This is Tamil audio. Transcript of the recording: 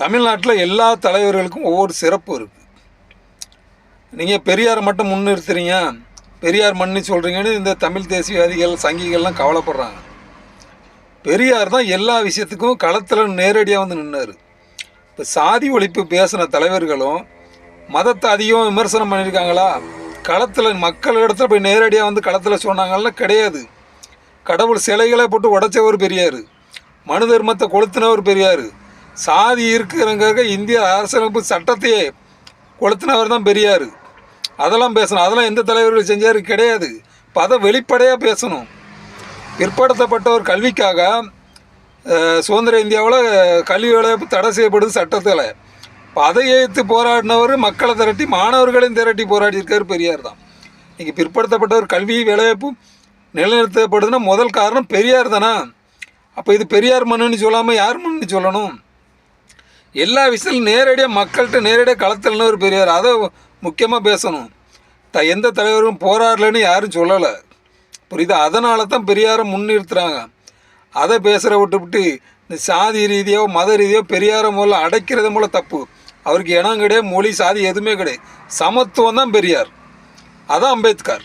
தமிழ்நாட்டில் எல்லா தலைவர்களுக்கும் ஒவ்வொரு சிறப்பு இருக்குது நீங்கள் பெரியாரை மட்டும் முன்னிறுத்துறீங்க பெரியார் மண்ணு சொல்கிறீங்கன்னு இந்த தமிழ் தேசியவாதிகள் சங்கிகள்லாம் கவலைப்படுறாங்க. பெரியார் தான் எல்லா விஷயத்துக்கும் களத்தில் நேரடியாக வந்து நின்னார். இப்போ சாதி ஒழிப்பு பேசின தலைவர்களும் மதத்தை அதிகம் விமர்சனம் பண்ணியிருக்காங்களா களத்தில் மக்கள் இடத்துல போய் நேரடியாக வந்து களத்தில் சொன்னாங்கல்ல கிடையாது. கடவுள் சிலைகளை போட்டு உடைச்சவர் பெரியார். மனு தர்மத்தை கொளுத்தினவர் பெரியார். சாதி இருக்குங்கிறக்க இந்திய அரசியலமைப்பு சட்டத்தையே கொளுத்தினவர் தான் பெரியார். அதெல்லாம் பேசணும். அதெல்லாம் எந்த தலைவர்கள் செஞ்சார் கிடையாது. இப்போ அதை வெளிப்படையாக பேசணும். பிற்படுத்தப்பட்டவர் கல்விக்காக சுதந்திர இந்தியாவில் கல்வி வேலைவாய்ப்பு தடை செய்யப்படுது சட்டத்தில். இப்போ அதை எதிர்த்து போராடினவர் மக்களை திரட்டி மாணவர்களையும் திரட்டி போராடியிருக்கார் பெரியார் தான். இன்றைக்கி பிற்படுத்தப்பட்டவர் கல்வி வேலைவாய்ப்பு நிலைநிறுத்தப்படுதுன்னா முதல் காரணம் பெரியார் தானே? அப்போ இது பெரியார் மண்ணுன்னு சொல்லாமல் யார் மண்ணுன்னு சொல்லணும்? எல்லா விஷயத்திலும் நேரடியாக மக்கள்கிட்ட நேரடியாக களத்தில்னு ஒரு பெரியார். அதை முக்கியமாக பேசணும். த எந்த தலைவரும் போராடலன்னு யாரும் சொல்லலை. புரியுதா? அதனால தான் பெரியாரை முன்னிறுத்துறாங்க. அதை பேசுகிற விட்டுவிட்டு இந்த சாதி ரீதியோ மத ரீதியோ பெரியாரை மூலம் அடைக்கிறது மூலம் தப்பு. அவருக்கு இனம் கிடையாது மொழி சாதி எதுவுமே கிடையாது. சமத்துவம் தான் பெரியார். அதான் அம்பேத்கர்.